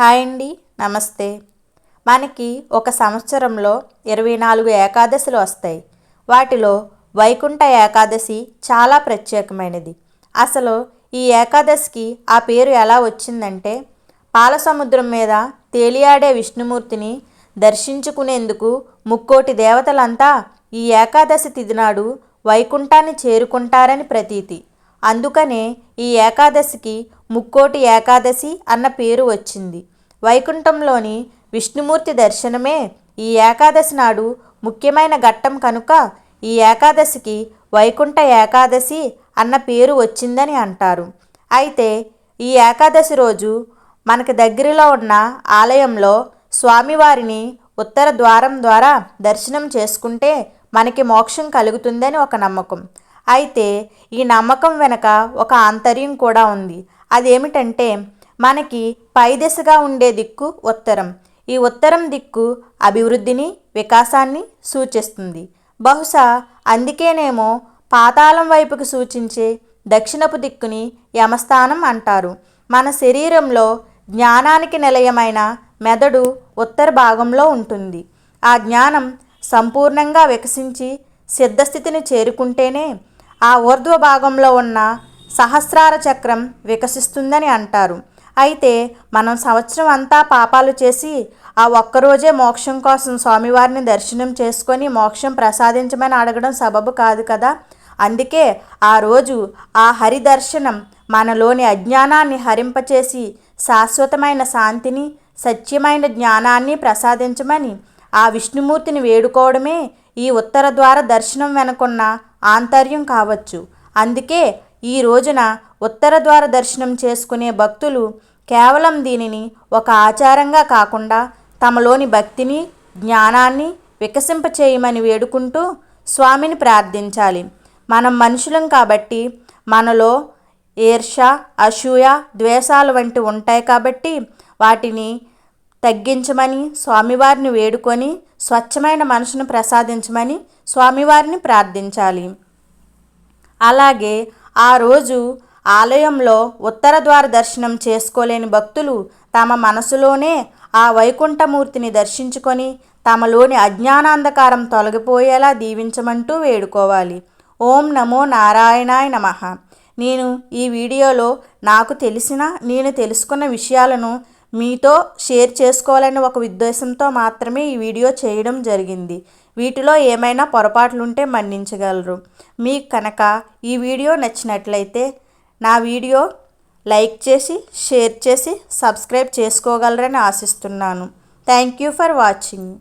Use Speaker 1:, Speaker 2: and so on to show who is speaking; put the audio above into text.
Speaker 1: Hi అండి నమస్తే. మనకి ఒక సంవత్సరంలో ఇరవై నాలుగు ఏకాదశులు వస్తాయి. వాటిలో వైకుంఠ ఏకాదశి చాలా ప్రత్యేకమైనది. అసలు ఈ ఏకాదశికి ఆ పేరు ఎలా వచ్చిందంటే పాలసముద్రం మీద తేలియాడే విష్ణుమూర్తిని దర్శించుకునేందుకు ముక్కోటి దేవతలంతా ఈ ఏకాదశి తిదినాడు వైకుంఠాన్ని చేరుకుంటారని ప్రతీతి. అందుకనే ఈ ఏకాదశికి ముక్కోటి ఏకాదశి అన్న పేరు వచ్చింది. వైకుంఠంలోని విష్ణుమూర్తి దర్శనమే ఈ ఏకాదశి నాడు ముఖ్యమైన ఘట్టం కనుక ఈ ఏకాదశికి వైకుంఠ ఏకాదశి అన్న పేరు వచ్చిందని అంటారు. అయితే ఈ ఏకాదశి రోజు మనకి దగ్గరలో ఉన్న ఆలయంలో స్వామివారిని ఉత్తర ద్వారం ద్వారా దర్శనం చేసుకుంటే మనకి మోక్షం కలుగుతుందని ఒక నమ్మకం. అయితే ఈ నమ్మకం వెనక ఒక ఆంతర్యం కూడా ఉంది. అదేమిటంటే మనకి పై దిశగా ఉండే దిక్కు ఉత్తరం. ఈ ఉత్తరం దిక్కు అభివృద్ధిని వికాసాన్ని సూచిస్తుంది. బహుశా అందుకేనేమో పాతాళం వైపుకు సూచించే దక్షిణపు దిక్కుని యమస్థానం అంటారు. మన శరీరంలో జ్ఞానానికి నిలయమైన మెదడు ఉత్తర భాగంలో ఉంటుంది. ఆ జ్ఞానం సంపూర్ణంగా వికసించి సిద్ధస్థితిని చేరుకుంటేనే ఆ ఊర్ధ్వ భాగంలో ఉన్న సహస్రార చక్రం వికసిస్తుందని అంటారు. అయితే మనం సంవత్సరం అంతా పాపాలు చేసి ఆ ఒక్కరోజే మోక్షం కోసం స్వామివారిని దర్శనం చేసుకొని మోక్షం ప్రసాదించమని అడగడం సబబు కాదు కదా? అందుకే ఆ రోజు ఆ హరి దర్శనం మనలోని అజ్ఞానాన్ని హరింపచేసి శాశ్వతమైన శాంతిని సత్యమైన జ్ఞానాన్ని ప్రసాదించమని ఆ విష్ణుమూర్తిని వేడుకోవడమే ఈ ఉత్తర ద్వార దర్శనం వెనుకున్న ఆంతర్యం కావచ్చు. అందుకే ఈ రోజున ఉత్తర ద్వార దర్శనం చేసుకునే భక్తులు కేవలం దీనిని ఒక ఆచారంగా కాకుండా తమలోని భక్తిని జ్ఞానాన్ని వికసింపచేయమని వేడుకుంటూ స్వామిని ప్రార్థించాలి. మనం మనుషులం కాబట్టి మనలో ఈర్ష అసూయ ద్వేషాలు వంటి ఉంటాయి కాబట్టి వాటిని తగ్గించమని స్వామివారిని వేడుకొని స్వచ్ఛమైన మనసును ప్రసాదించమని స్వామివారిని ప్రార్థించాలి. అలాగే ఆ రోజు ఆలయంలో ఉత్తర ద్వార దర్శనం చేసుకోలేని భక్తులు తమ మనసులోనే ఆ వైకుంఠమూర్తిని దర్శించుకొని తమలోని అజ్ఞానాంధకారం తొలగిపోయేలా దీవించమంటూ వేడుకోవాలి. ఓం నమో నారాయణాయ నమ. నేను ఈ వీడియోలో నాకు తెలిసిన నేను తెలుసుకున్న విషయాలను మీతో షేర్ చేసుకోవాలని ఒక ఉద్దేశంతో మాత్రమే ఈ వీడియో చేయడం జరిగింది. వీటిలో ఏమైనా పొరపాట్లుంటే మన్నించగలరు. మీకు కనుక ఈ వీడియో నచ్చినట్లయితే నా వీడియో లైక్ చేసి షేర్ చేసి సబ్స్క్రైబ్ చేసుకోగలరని ఆశిస్తున్నాను. Thank you for watching.